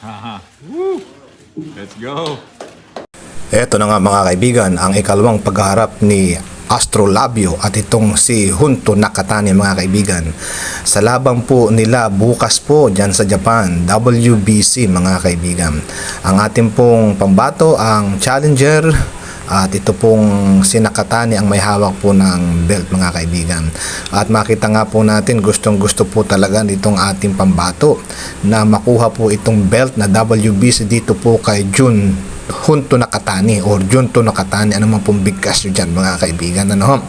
Haha. Woo! Let's go. Ito na nga mga kaibigan, ang ikalawang pagharap ni Astrolabio at itong si Junto Nakatani mga kaibigan. Sa labang po nila bukas po dyan sa Japan, WBC mga kaibigan. Ang ating pong pambato, ang challenger, at ito pong si Nakatani ang may hawak po ng belt mga kaibigan. At makita nga po natin gustong gusto po talaga nitong ating pambato na makuha po itong belt na WBC dito po kay Jun Hunto Nakatani or Junto Nakatani ano man pong bigkas nyo dyan mga kaibigan ano?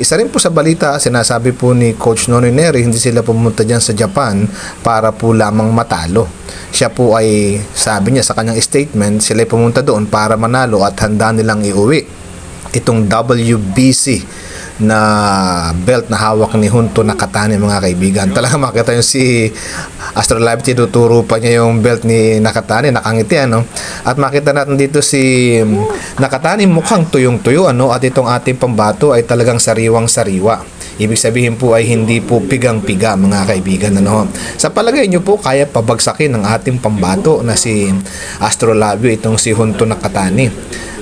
Isa rin po sa balita sinasabi po ni Coach Nonoy Neri hindi sila pumunta dyan sa Japan para po lamang matalo. Siya po ay sabi niya sa kanyang statement sila ay pumunta doon para manalo at handa nilang iuwi. Itong WBC na belt na hawak ni Hunto Nakatani mga kaibigan. Talaga makita yung si Astrolive tinuturo pa niya yung belt ni Nakatani, nakangiti ano. At makita natin dito si Nakatani mukhang tuyong-tuyo ano at itong ating pambato ay talagang sariwang-sariwa. Ibig sabihin po ay hindi po pigang-piga mga kaibigan ano. Sa palagay niyo po kaya pabagsakin ng ating pambato na si Astrolabio itong si Hunto Nakatani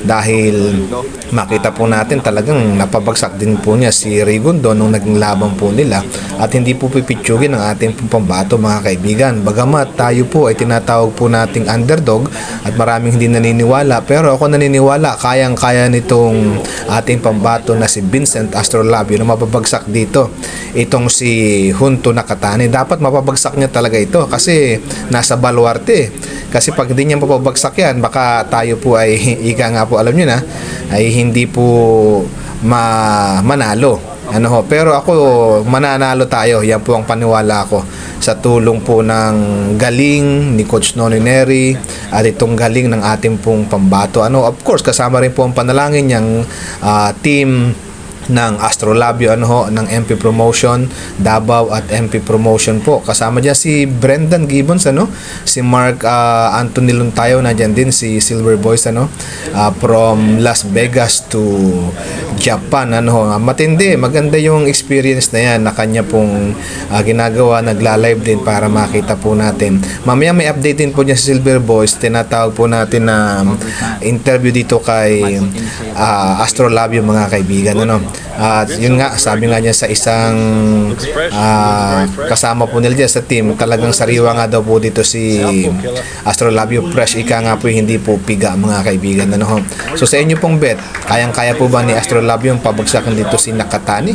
dahil makita po natin talagang napabagsak din po niya si Rigundo nung naging laban po nila at hindi po pipitsugin ang ating pambato mga kaibigan. Bagamat tayo po ay tinatawag po nating underdog at maraming hindi naniniwala pero ako naniniwala kayang kaya nitong ating pambato na si Vincent Astrolabio na mapabagsak dito. Itong si Junto Nakatani dapat mapabagsak niya talaga ito kasi nasa baluarte kasi pag hindi niya mapabagsak yan baka tayo po ay ika nga po alam niyo na ay hindi po ma manalo. Ano ho? Pero ako mananalo tayo. Yan po ang paniwala ko. Sa tulong po ng galing ni Coach Nonoy Neri at itong galing ng ating pong pambato. Ano of course kasama rin po ang panalangin niyang ah, team ng Astrolabio ano ho, ng MP Promotion, Davao at MP Promotion po. Kasama diyan si Brendan Gibbons ano, si Mark uh, Anthony Luntayo na diyan din si Silver Boys ano, ah, from Las Vegas to Japan ano. Ah, Matindi, maganda yung experience na yan na kanya pong ah, ginagawa, nagla-live din para makita po natin. Mamaya may update din po niya si Silver Boys, tinatawag po natin na um, interview dito kay ah, Astrolabio mga kaibigan ano. At yun nga, sabi nga niya sa isang ah, kasama po nila sa team, talagang sariwa nga daw po dito si Astrolabio Fresh. Ika nga po hindi po piga mga kaibigan. Ano, so sa inyo pong bet, kayang-kaya po ba ni Astrolabio yung pabagsakan dito si Nakatani?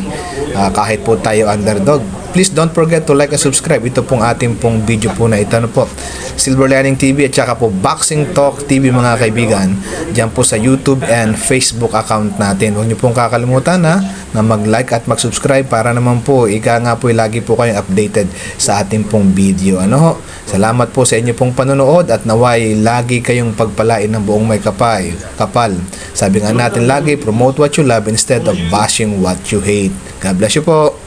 Ah, kahit po tayo underdog. Please don't forget to like and subscribe. Ito pong ating pong video po na ito. Ano po? Silver Lining TV at saka po Boxing Talk TV mga kaibigan. Diyan po sa YouTube and Facebook account natin. Huwag niyo pong kakalimutan na, na mag-like at mag-subscribe para naman po ika nga po lagi po kayong updated sa ating pong video. Ano ho? Salamat po sa inyo pong panonood at naway lagi kayong pagpalain ng buong may kapay, kapal. Sabi nga natin lagi, promote what you love instead of bashing what you hate. God bless you po.